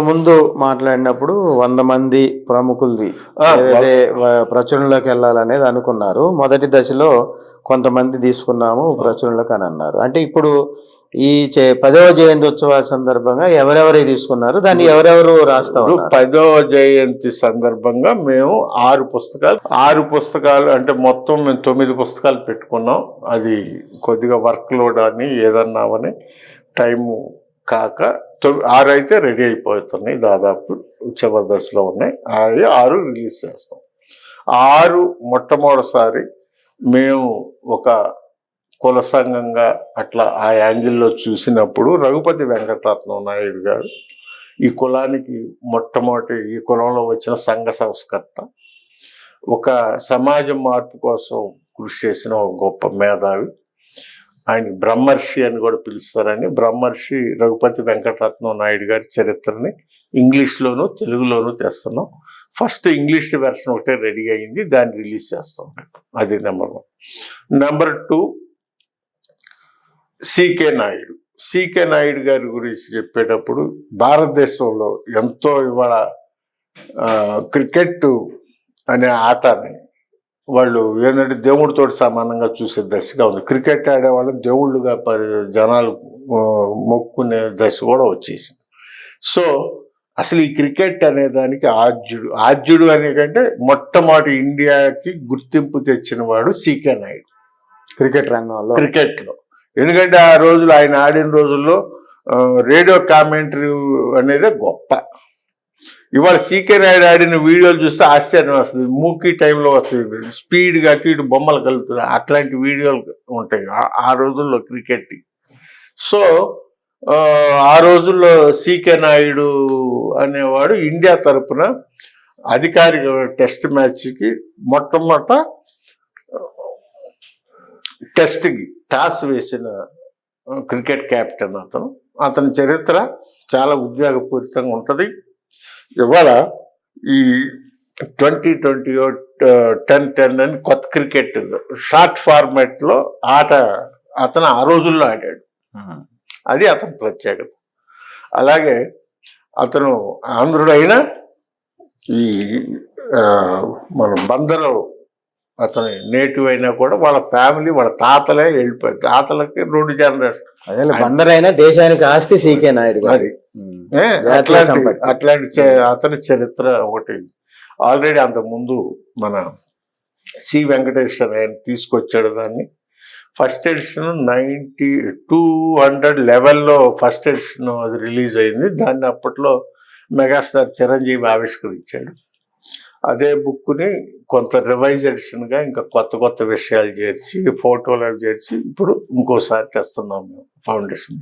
ముందు మాట్లాడినప్పుడు వంద మంది ప్రముఖులది ఏదైతే ప్రచురణలోకి వెళ్ళాలనేది అనుకున్నారు. మొదటి దశలో కొంతమంది తీసుకున్నాము ప్రచురణలోకి అని అన్నారు. అంటే ఇప్పుడు ఈ పదవ జయంత్యోత్సవాల సందర్భంగా ఎవరెవరి తీసుకున్నారు? దాన్ని ఎవరెవరు రాస్తా ఇప్పుడు ఉన్నారు? పదవ జయంతి సందర్భంగా మేము ఆరు పుస్తకాలు ఆరు పుస్తకాలు అంటే మొత్తం మేము తొమ్మిది పుస్తకాలు పెట్టుకున్నాం. అది కొద్దిగా వర్క్ లోడ్ అని ఏదన్నా అని టైము కాక ఆరు అయితే రెడీ అయిపోతున్నాయి దాదాపు జబర్దస్త్లో ఉన్నాయి. అవి ఆరు రిలీజ్ చేస్తాం. ఆరు మొట్టమొదటిసారి మేము ఒక కుల సంఘంగా అట్లా ఆ యాంగిల్లో చూసినప్పుడు రఘుపతి వెంకటరత్నం నాయుడు గారు ఈ కులానికి మొట్టమొదటి ఈ కులంలో వచ్చిన సంఘ సంస్కర్త ఒక సమాజ మార్పు కోసం కృషి చేసిన ఒక గొప్ప మేధావి. ఆయన బ్రహ్మర్షి అని కూడా పిలుస్తారని బ్రహ్మర్షి రఘుపతి వెంకటరత్నం నాయుడు గారి చరిత్రని ఇంగ్లీష్లోను తెలుగులోను తెస్తున్నాం. ఫస్ట్ ఇంగ్లీష్ వెర్షన్ ఒకటే రెడీ అయింది దాన్ని రిలీజ్ చేస్తాం. అది number one. Number two CK Naidu. CK Naidu గారి గురించి చెప్పేటప్పుడు భారతదేశంలో ఎంతో ఇవాళ క్రికెట్ అనే ఆటని వాళ్ళు ఏంటంటే దేవుడితో సమానంగా చూసే దశగా ఉంది. క్రికెట్ ఆడేవాళ్ళు దేవుళ్ళుగా పరి జనాలు మొక్కునే దశ కూడా వచ్చేసింది. సో అసలు ఈ క్రికెట్ అనే దానికి ఆద్యుడు ఆద్యుడు అనే కంటే మొట్టమొదటి ఇండియాకి గుర్తింపు తెచ్చిన వాడు సికే నాయుడు. క్రికెట్ రంగంలో. క్రికెట్లో ఎందుకంటే ఆ రోజులు ఆయన ఆడిన రోజుల్లో రేడియో కామెంటరీ అనేది గొప్ప. ఇవాళ సీకే నాయుడు ఆడిన వీడియోలు చూస్తే ఆశ్చర్యం వస్తుంది. మూకీ టైంలో వస్తుంది. స్పీడ్గా అటు ఇటు బొమ్మలు కలుపుతున్నాయి అట్లాంటి వీడియోలు ఉంటాయి ఆ- రోజుల్లో క్రికెట్. సో ఆ, రోజుల్లో సీకే నాయుడు అనేవాడు ఇండియా తరపున అధికారిక టెస్ట్ మ్యాచ్కి మొట్టమొదట టెస్ట్కి టాస్ వేసిన క్రికెట్ క్యాప్టెన్ అతను. అతని చరిత్ర చాలా ఉద్యోగపూరితంగా ఉంటుంది. ఇవాళ ఈ ట్వంటీ ట్వంటీ టెన్ టెన్ అని కొత్త క్రికెట్ షార్ట్ ఫార్మాట్లో ఆట అతను ఆ రోజుల్లో ఆడాడు. అది అతని ప్రత్యేకత అలాగే అతను ఆంధ్రుడైన ఈ మన బందరు అతని నేటివ్ అయినా కూడా వాళ్ళ ఫ్యామిలీ వాళ్ళ తాతలే వెళ్ళిపోయారు తాతలకి రెండు జనరేషన్ అదే బందరైనా దేశానికి ఆస్తి సీకే నాయుడు అది. అట్లాంటి. అట్లాంటి అతని చరిత్ర ఒకటి. ఆల్రెడీ అంత ముందు మన సి వెంకటేశ్వర ఆయన తీసుకొచ్చాడు దాన్ని. First edition ninety two hundred లెవెల్లో ఫస్ట్ ఎడిషన్ అది రిలీజ్ అయింది. దాన్ని అప్పట్లో మెగాస్టార్ చిరంజీవి ఆవిష్కరించాడు. అదే బుక్ని కొంత రివైజ్ ఎడిషన్గా ఇంకా కొత్త కొత్త విషయాలు చేర్చి ఫోటోలు అవి చేర్చి ఇప్పుడు ఇంకోసారి తెస్తున్నాం మేము ఫౌండేషన్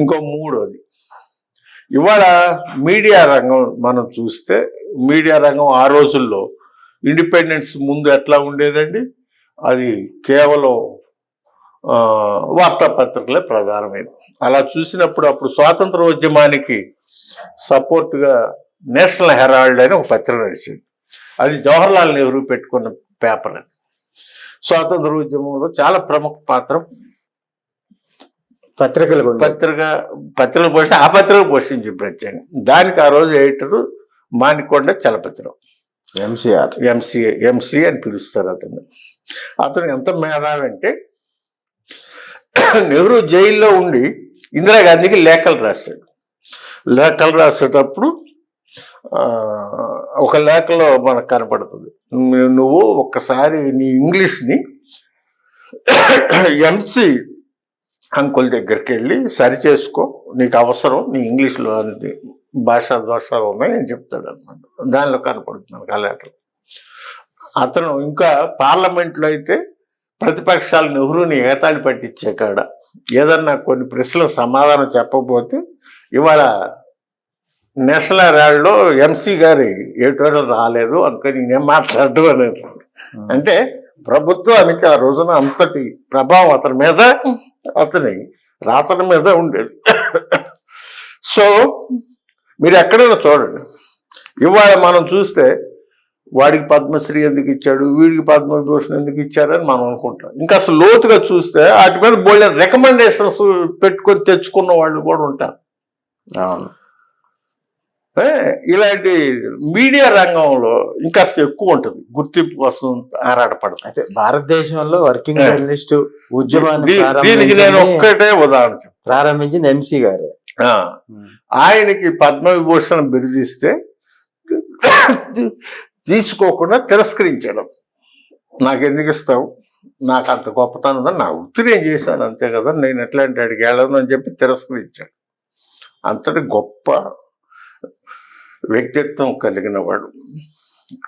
ఇంకో మూడోది. ఇవాళ మీడియా రంగం మనం చూస్తే మీడియా రంగం ఆ రోజుల్లో ఇండిపెండెన్స్ ముందు ఎట్లా ఉండేదండి? అది కేవలం వార్తాపత్రికలే ప్రధానమైనది అలా చూసినప్పుడు అప్పుడు స్వాతంత్ర ఉద్యమానికి సపోర్ట్గా నేషనల్ హెరాల్డ్ అని ఒక పత్రిక నడిచింది. అది జవహర్లాల్ నెహ్రూ పెట్టుకున్న పేపర్ అది. స్వాతంత్ర ఉద్యమంలో చాలా ప్రముఖ పాత్ర పత్రికలు పత్రిక పత్రికలు పోషి ఆ పత్రిక పోషించి ప్రత్యేకం దానికి ఆ రోజు editor Manikonda Chalapathirao. MCR MCA MC అని పిలుస్తారు అతను అతను ఎంత మేధావి అంటే నెహ్రూ జైల్లో ఉండి ఇందిరాగాంధీకి లేఖలు రాశాడు. లేఖలు రాసేటప్పుడు ఒక లేఖలో మనకు కనపడుతుంది. నువ్వు- ఒక్కసారి నీ ఇంగ్లీష్ని ఎంసీ అంకుల్ దగ్గరికి వెళ్ళి సరి చేసుకో నీకు అవసరం నీ ఇంగ్లీష్లో అనేది భాషా దోషాలు ఉన్నాయి అని చెప్తాడు అనమాట దానిలో కనపడుతున్నాను ఆ లెటర్ అతను ఇంకా పార్లమెంట్లో అయితే ప్రతిపక్షాలు నెహ్రూని ఏతాళి పట్టించే కాడ ఏదన్నా కొన్ని ప్రశ్నలకు సమాధానం చెప్పకపోతే ఇవాళ నేషనల్ హెరాల్డ్లో ఎంసీ గారి ఏటోడో రాలేదు అందుకని నేనేం మాట్లాడడం అనేది. అంటే ప్రభుత్వానికి ఆ రోజున అంతటి ప్రభావం అతని మీద అతని రాతల మీద ఉండేది. సో మీరు ఎక్కడైనా చూడండి. ఇవాళ మనం చూస్తే వాడికి పద్మశ్రీ ఎందుకు ఇచ్చాడు వీడికి పద్మభూషణ్ ఎందుకు ఇచ్చారని మనం అనుకుంటాం. ఇంకా అసలు లోతుగా చూస్తే వాటి మీద బోల్డెన్ రికమెండేషన్స్ పెట్టుకొని తెచ్చుకున్న వాళ్ళు కూడా ఉంటారు. అవును. ఇలాంటి మీడియా రంగంలో ఇంకాస్త ఎక్కువ ఉంటుంది. గుర్తింపు కోసం ఆరాటపడతాయి అయితే భారతదేశంలో వర్కింగ్. జర్నలిస్ట్ ఉద్యమాన్ని దీనికి నేను ఒక్కటే ఉదాహరణ. ప్రారంభించింది ఎంసీ గారే. ఆయనకి పద్మవిభూషణ్ బిరుదిస్తే తీసుకోకుండా తిరస్కరించాడు. నాకు ఎందుకు ఇస్తావు? నాకు అంత గొప్పతనం నా వృత్తి నేను చేశాను అంతే కదా. నేను ఎట్లాంటి అడిగి వెళ్ళను అని చెప్పి తిరస్కరించాడు. అంతటి గొప్ప వ్యక్తిత్వం కలిగిన వాడు.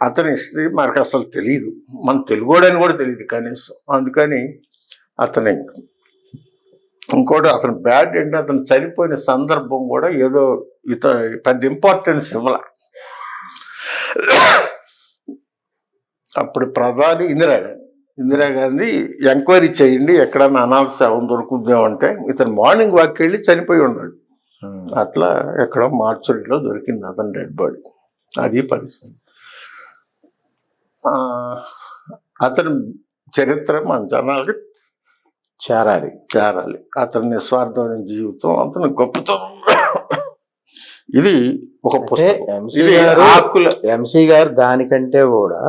అతని హిస్టరీ మనకు అసలు తెలియదు మన తెలుగోడని కూడా తెలియదు కనీసం. అందుకని అతని ఇంకోటి అతను బ్యాడ్ అంటే అతను చనిపోయిన సందర్భం కూడా ఏదో ఇత పెద్ద ఇంపార్టెన్స్ ఇవ్వాల. అప్పుడు ప్రధాని ఇందిరాగాంధీ ఇందిరాగాంధీ ఎంక్వైరీ చేయండి ఎక్కడన్నా అనాథ శవం దొరుకుద్దామంటే ఇతను మార్నింగ్ వాక్ వెళ్ళి చనిపోయి ఉన్నాడు. అట్లా ఎక్కడో మార్చురీలో దొరికింది అతని డెడ్ బాడీ అది పరిస్థితి. అతని చరిత్ర మన జనాలకి చేరాలి చేరాలి. అతని నిస్వార్థమైన జీవితం అతని గొప్పతనం. ఇది ఒక ఎంసీ గారు దానికంటే కూడా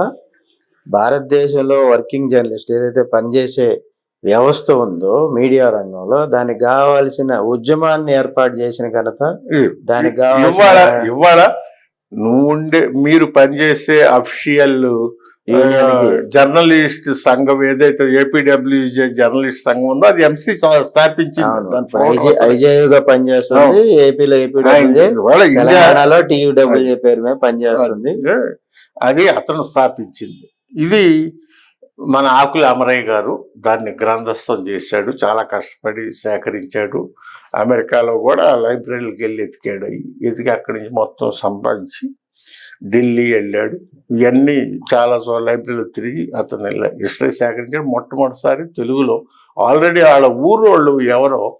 భారతదేశంలో వర్కింగ్ జర్నలిస్ట్ ఏదైతే పనిచేసే వ్యవస్థ ఉందో మీడియా రంగంలో దానికి కావాల్సిన ఉద్యమాన్ని ఏర్పాటు చేసిన ఘనత దానికి కావాల్సిన ఇవాళ నువ్వు ఉండే మీరు పనిచేసే అఫిషియల్ జర్నలిస్ట్ సంఘం ఏదైతే ఏపీడబ్ల్యూజే జర్నలిస్ట్ సంఘం ఉందో అది ఎంసీ స్థాపించింది. ఐజేయుగా పనిచేస్తుంది ఏపీలో తెలంగాణలో టీయూడబ్ల్యూజే పేరు మీద పనిచేస్తుంది. అది అతను స్థాపించింది. ఇది మన ఆకుల అమరయ్య గారు దాన్ని గ్రంథస్థం చేశాడు చాలా కష్టపడి సేకరించాడు. అమెరికాలో కూడా లైబ్రరీకి వెళ్ళి ఎతికాడు. ఎతికి అక్కడి నుంచి మొత్తం సంపాదించి ఢిల్లీ వెళ్ళాడు. ఇవన్నీ చాలా చోట్ల లైబ్రరీలో తిరిగి అతను వెళ్ళా- హిస్టరీ సేకరించాడు. మొట్టమొదటిసారి తెలుగులో. ఆల్రెడీ వాళ్ళ ఊరు వాళ్ళు ఎవరో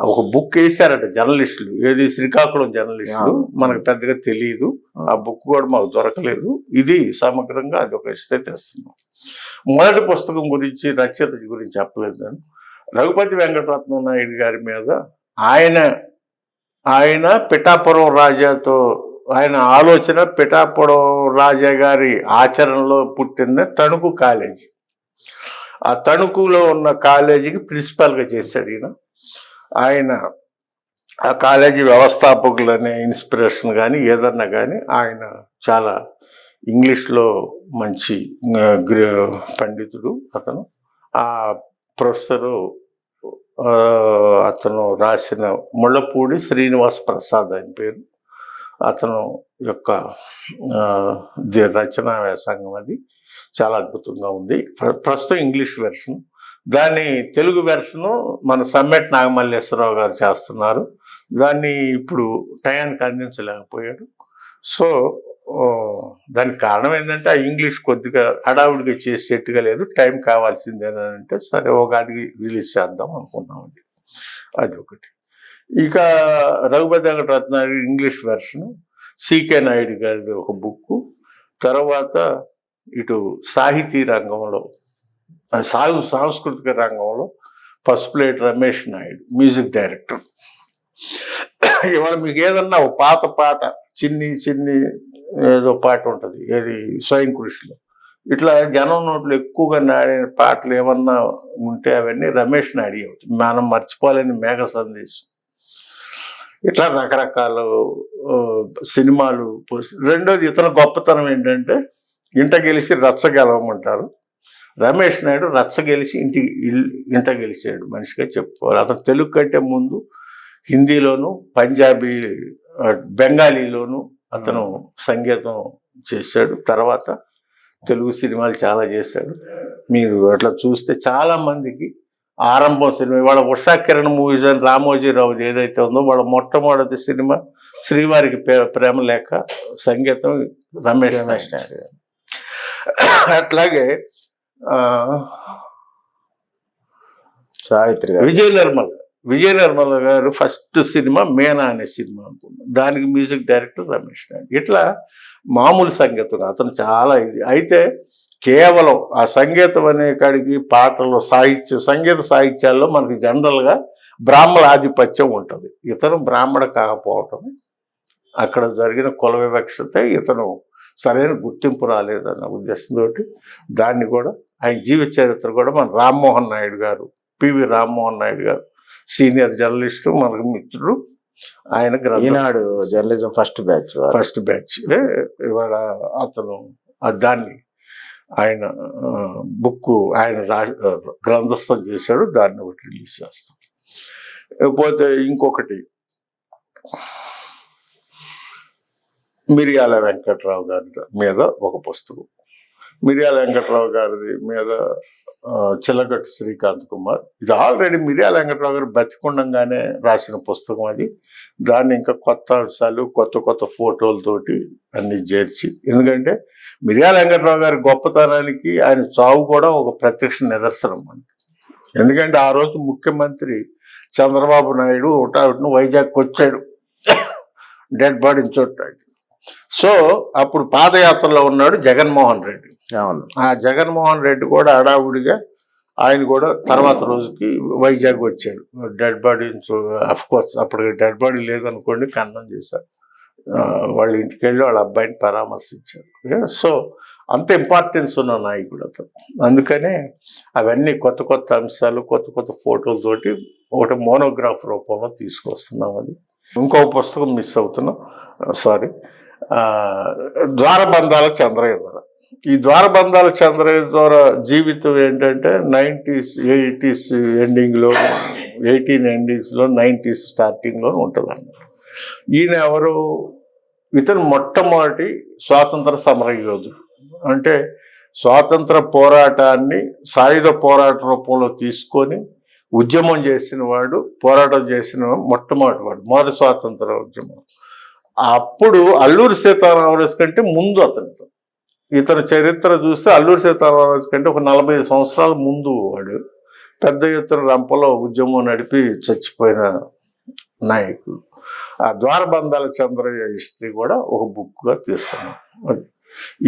ఒక బుక్ వేశారట జర్నలిస్టులు ఏది? శ్రీకాకుళం జర్నలిస్టులు. మనకు పెద్దగా తెలియదు ఆ. బుక్ కూడా మాకు దొరకలేదు. ఇది సమగ్రంగా అది ఒక ఇష్టే తెస్తున్నాం మొదటి పుస్తకం గురించి రచయిత గురించి చెప్పలేదు నేను. రఘుపతి వెంకటరత్నం నాయుడు గారి మీద ఆయన ఆయన పిఠాపురం రాజాతో ఆయన ఆలోచన పిఠాపురం రాజా గారి ఆచరణలో పుట్టిన తణుకు కాలేజీ. ఆ తణుకులో ఉన్న కాలేజీకి ప్రిన్సిపాల్గా చేశాడు ఈయన. ఆయన ఆ కాలేజీ వ్యవస్థాపకులనే ఇన్స్పిరేషన్ కానీ ఏదన్నా కానీ ఆయన చాలా ఇంగ్లీష్లో మంచి పండితుడు అతను. ఆ ప్రొఫెసరు అతను రాసిన ముళ్ళపూడి శ్రీనివాస్ ప్రసాద్ అని పేరు. అతను యొక్క రచనా వ్యాసంగం అది. చాలా అద్భుతంగా ఉంది. ప్ర- ప్రస్తుతం ఇంగ్లీష్ వెర్షన్. దాన్ని తెలుగు వెర్షను మన సమ్మెట్ నాగమల్లేశ్వరరావు గారు చేస్తున్నారు. దాన్ని ఇప్పుడు టయానికి అందించలేకపోయాడు. సో దానికి కారణం ఏంటంటే ఆ ఇంగ్లీష్ కొద్దిగా హడావుడిగా చేసేట్టుగా లేదు. టైం కావాల్సిందే అంటే సరే ఒకదికి రిలీజ్ చేద్దాం అనుకున్నామండి. అది ఒకటి. ఇక Raghupathi Venkataratnanaidu English version CK Naidu గారిది ఒక బుక్ తర్వాత ఇటు సాహితీ రంగంలో సాగు సాంస్కృతిక రంగంలో పసుపులేటి రమేష్ నాయుడు మ్యూజిక్ డైరెక్టర్ ఇవాళ మీకు ఏదన్నా ఒక పాత పాట చిన్ని చిన్ని ఏదో పాట ఉంటుంది ఏది స్వయం కృషిలో. ఇట్లా జనం నోట్లు ఎక్కువగా నాడిన పాటలు ఏమన్నా ఉంటే అవన్నీ రమేష్ నాడి మనం మర్చిపోలేని మేఘ సందేశం. ఇట్లా రకరకాల సినిమాలు రెండోది ఇతను గొప్పతనం ఏంటంటే ఇంట గెలిచి రచ్చ గెలవమంటారు. రమేష్ నాయుడు రచ్చ గెలిచి ఇంటి ఇంట గెలిచాడు మనిషిగా చెప్పుకోవాలి అతను తెలుగు కంటే ముందు హిందీలోను పంజాబీ బెంగాలీలోను అతను సంగీతం చేశాడు తర్వాత తెలుగు సినిమాలు చాలా చేశాడు మీరు అట్లా చూస్తే చాలా మందికి ఆరంభం సినిమా ఇవాళ ఉషా కిరణ్ మూవీస్ అని రామోజీరావు ఏదైతే ఉందో వాళ్ళ మొట్టమొదటి సినిమా శ్రీవారికి ప్రే- ప్రేమ లేక సంగీతం రమేష్ రమేష్ నాయుడు. నాయుడు. అట్లాగే సావిత్రి గారు. విజయ నిర్మల్ విజయ నిర్మల గారు ఫస్ట్ సినిమా మేనా అనే సినిమా అనుకున్నాను దానికి మ్యూజిక్ డైరెక్టర్ రమేష్ నాయుడు. ఇట్లా మామూలు సంగీతం అతను చాలా ఇది. అయితే కేవలం ఆ సంగీతం అనే కాడికి పాటలు సాహిత్యం సంగీత సాహిత్యాల్లో మనకి జనరల్గా బ్రాహ్మణ ఆధిపత్యం ఉంటుంది. ఇతను బ్రాహ్మణ కాకపోవటం అక్కడ జరిగిన కుల వివక్షతే ఇతను సరైన గుర్తింపు రాలేదన్న ఉద్దేశంతో దాన్ని కూడా ఆయన జీవిత చరిత్ర కూడా మన రామ్మోహన్ నాయుడు గారు పివి రామ్మోహన్ నాయుడు గారు సీనియర్ జర్నలిస్టు మనకు మిత్రుడు ఆయన Eenadu journalism first batch first batch. ఇవాళ అతను దాన్ని ఆయన బుక్ ఆయన రాసి గ్రంథస్థం చేశాడు దాన్ని ఒకటి రిలీజ్ చేస్తాం. పోతే ఇంకొకటి. మిరియాల వెంకట్రావు గారి మీద ఒక పుస్తకం. మిర్యాల వెంకట్రావు గారిది మీద చిల్లగట్టు శ్రీకాంత్ కుమార్. ఇది ఆల్రెడీ మిర్యాల వెంకట్రావు గారు బతికుండంగానే రాసిన పుస్తకం అది. దాన్ని ఇంకా కొత్త అంశాలు కొత్త కొత్త ఫోటోలతోటి అన్ని చేర్చి ఎందుకంటే మిర్యాల వెంకట్రావు గారి గొప్పతనానికి ఆయన చావు కూడా ఒక ప్రత్యక్ష నిదర్శనం మనకి. ఎందుకంటే ఆ రోజు ముఖ్యమంత్రి చంద్రబాబు నాయుడు ఒకటాను వైజాగ్కి వచ్చాడు. డెడ్ బాడీని చూడటానికి సో అప్పుడు పాదయాత్రలో ఉన్నాడు జగన్మోహన్ రెడ్డి. అవును ఆ జగన్మోహన్ రెడ్డి కూడా అడావుడిగా ఆయన కూడా తర్వాత రోజుకి వైజాగ్ వచ్చాడు. డెడ్ బాడీ అఫ్ కోర్స్ అప్పుడు డెడ్ బాడీ లేదనుకోండి ఖండం చేశారు. వాళ్ళ ఇంటికి వెళ్ళి వాళ్ళ అబ్బాయిని పరామర్శించారు. సో అంత ఇంపార్టెన్స్ ఉన్న నాయకుడు అతను. అందుకనే అవన్నీ కొత్త కొత్త అంశాలు కొత్త కొత్త ఫోటోలతోటి ఒకటి మోనోగ్రాఫ్ రూపంలో తీసుకొస్తున్నాం అది. ఇంకో పుస్తకం మిస్ అవుతున్నాం. సారీ ద్వారబంధాల చంద్రయ్య ఈ ద్వారబంధాల చంద్రయ్య ద్వారా జీవితం ఏంటంటే నైంటీస్ ఎయిటీస్ ఎండింగ్లో ఎయిటీన్ ఎండింగ్స్లో నైంటీస్ స్టార్టింగ్లో ఉంటుందండి. ఈయన ఎవరు? ఇతను మొట్టమొదటి స్వాతంత్ర సమర యోధుడు అంటే స్వాతంత్ర పోరాటాన్ని సాయుధ పోరాట రూపంలో తీసుకొని ఉద్యమం చేసిన వాడు పోరాటం చేసిన మొట్టమొదటి వాడు మొదటి స్వాతంత్ర ఉద్యమం. అప్పుడు అల్లూరి సీతారామరాజు కంటే ముందు అతనితో. ఇతని చరిత్ర చూస్తే అల్లూరి సీతారామరాజు కంటే ఒక నలభై సంవత్సరాల ముందు వాడు పెద్ద ఎత్తున రంపలో ఉద్యమం నడిపి చచ్చిపోయిన నాయకుడు. ఆ ద్వారబంధాల చంద్రయ్య హిస్టరీ కూడా ఒక బుక్గా తీస్తున్నాం.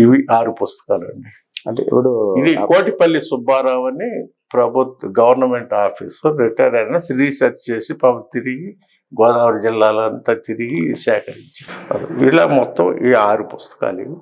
ఇవి ఆరు పుస్తకాలు అండి అంటే ఇప్పుడు ఇది కోటిపల్లి సుబ్బారావు అని ప్రభుత్వ గవర్నమెంట్ ఆఫీసర్ రిటైర్ అయిన రీసెర్చ్ చేసి తిరిగి గోదావరి జిల్లాలో అంతా తిరిగి సేకరించారు. వీళ్ళ మొత్తం ఈ ఆరు పుస్తకాలు ఇవి.